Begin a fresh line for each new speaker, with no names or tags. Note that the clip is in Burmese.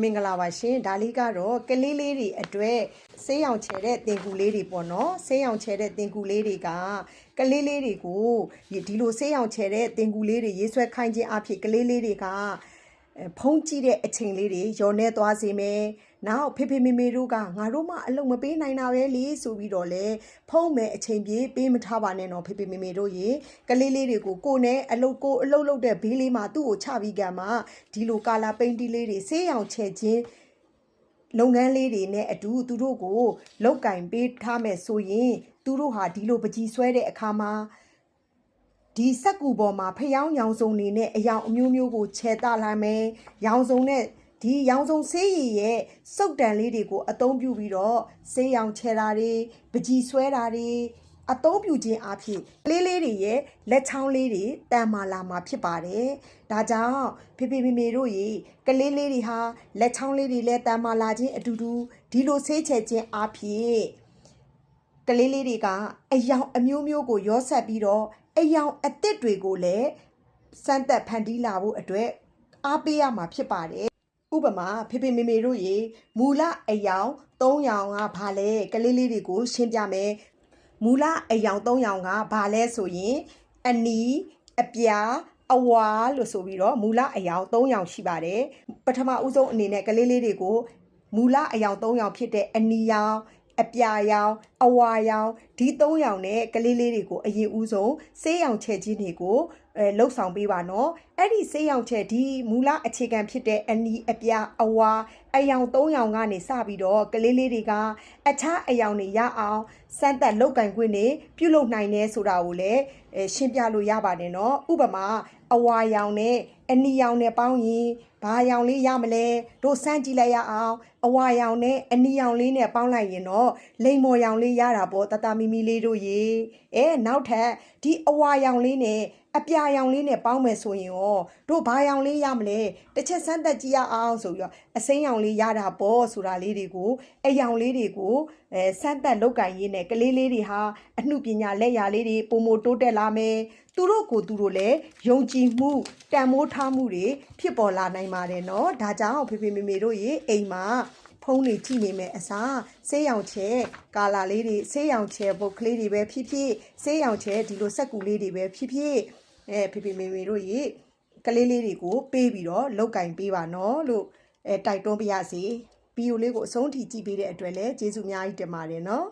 မင်္ဂလာပါရှင်ဒါလေးကတော့ကလေးလေးတွေအတွက်ဆေးရောင်ချဲတဲ့တင်ကူလေးတွေပေါ့နော်ဆေးရောင်ချဲတဲ့တင်ကူလေးတွေကကလေးလေးတွေကိုဒီလိုဆေးရောင်ချဲတဲ့တင်ကူလေးတွေရေးဆွဲခိုင်းခြင်းအဖြစ်ကလေးလေးတွေကအဲဖုံးကြည့်တဲ့အချိန်လေးတွေရောနေသွားစေမယ် နောက်ဖေဖေမေမေတို့ကငါတို့မှအလုံးမပေးနိုင်တာပဲလေဆိုပြီးတော့လေဖုံးမယ်အချိန်ပြေးပေးမထားပါနဲ့တော့ဖေဖေမေမေတို့ရေကလေးလေးတွေကိုကိုယ်နဲ့အလုတ်ကိုအလုတ်လုတ်တဲ့ဘေးလေးမှာသူ့ကိုချပြီးကံမှာဒီလိုကာလာပိန်းတီလေးတွေဆေးရောင်ချဲခြင်းလုပ်ငန်းလေးတွေနဲ့အတူသူတို့ကိုလောက်ကင်ပေးထားမယ်ဆိုရင်သူတို့ဟာဒီလိုပကြီးဆွဲတဲ့အခါမှာဒီစက်ကူပေါ်မှာဖျောင်းရောင်စုံနေနဲ့အယောင်အမျိုးမျိုးကိုခြေတလာမယ်ရောင်စုံနဲ့ ဒီရောင်စုံဆေးရည်ရဲ့စုပ်တန်လေးတွေကိုအသုံးပြုပြီးတော့ဆေးရောင်ချဲတာတွေပကြီးဆွဲတာတွေအသုံးပြုခြင်းအဖြစ်ကလေးလေးတွေရဲ့လက်ချောင်းလေးတွေတန်မာလာမှာဖြစ်ပါတယ်။ဒါကြောင့်ဖေဖေမေမေတို့ရေကလေးလေးတွေဟာလက်ချောင်းလေးတွေလည်းတန်မာလာခြင်းအတူတူဒီလိုဆေးချဲခြင်းအဖြစ်ကလေးလေးတွေကအယောင်အမျိုးမျိုးကိုရောဆက်ပြီးတော့အယောင်အစ်စ်တွေကိုလည်းစမ်းသက်ဖန်တီးလာဖို့အတွက်အားပေးရမှာဖြစ်ပါတယ် ဥပမာဖေဖေမေမေတို့ရေမူလအယောင်3ရောင်ကဘာလဲကလေးလေးတွေကိုရှင်းပြမယ်မူလအယောင်3ရောင်ကဘာလဲဆိုရင်အနီအပြာအဝါလို့ဆိုပြီးတော့မူလအယောင်3ရောင်ရှိပါတယ်ပထမဦးဆုံးအနေနဲ့ကလေးလေးတွေကိုမူလအယောင်3ရောင်ဖြစ်တဲ့အနီရောင်အပြာရောင်အဝါရောင် ဒီ၃ရောင်နဲ့ကလေးလေးတွေကိုအရင်ဦးဆုံးဆေးရောင်ချက်ချင်းတွေကိုအဲလှုပ်ဆောင်ပေးပါနော်အဲ့ဒီဆေးရောင်ချက်ဒီမူလအခြေခံဖြစ်တဲ့အနီအပြာအဝါအယောင်၃ရောင်ကနေစပြီးတော့ကလေးလေးတွေကအခြားအယောင်တွေရအောင်စမ်းသက်လောက်ကင်ခွင့်နေပြုလုပ်နိုင်တယ်ဆိုတာကိုလည်းအဲရှင်းပြလို့ရပါတယ်နော်ဥပမာအဝါရောင်နဲ့အနီရောင်နဲ့ပေါင်းရင်ဘာရောင်လေးရမလဲတို့စမ်းကြည့်လိုက်ရအောင်အဝါရောင်နဲ့အနီရောင်လေးနဲ့ပေါင်းလိုက်ရင်တော့လိမ်မော်ရောင်လေးရတာပေါ့တတမီမီလေးတို့ရေအဲနောက်ထပ်ဒီအဝါရောင်လေးနဲ့အပြာရောင်လေးနဲ့ပေါင်းမယ်ဆိုရင်ရောတို့ဘာရောင်လေးရမလဲတစ်ချက်စမ်းသက်ကြည့်ရအောင်ဆိုပြီးတော့အစိမ်းရောင်လေးရတာပေါ့ဆိုတာလေးတွေကိုအရောင်လေးတွေကိုအဲစမ်းသက်လောက်ကင်ရင်းနဲ့ကလေးလေးတွေဟာအမှုပညာလက်ရာလေးတွေပုံမတိုးတက်လာမယ်သူတို့ကိုသူတို့လည်းယုံကြည်မှုတန်မိုးထားမှုတွေဖြစ်ပေါ်လာနိုင်ပါတယ်နော်ဒါကြောင့်ဖေဖေမေမေတို့ရေအိမ်မှာ တွေကြည့်နေမယ်အစားဆေးရောင်ချဲကာလာလေးတွေဆေးရောင်ချဲပုတ်ကလေးတွေပဲဖြစ်ဖြစ်ဆေးရောင်ချဲဒီလိုစက်ကူလေးတွေပဲဖြစ်ဖြစ်အဲဖေဖေမေမေတို့ရေကလေးလေးတွေကိုပေးပြီးတော့လောက်ကင်ပေးပါနော်လို့အဲတိုက်တွန်းပါရစေဗီဒီယိုလေးကိုအဆုံးထိကြည့်ပေးတဲ့အတွက်လည်းကျေးဇူးအများကြီးတင်ပါတယ်နော်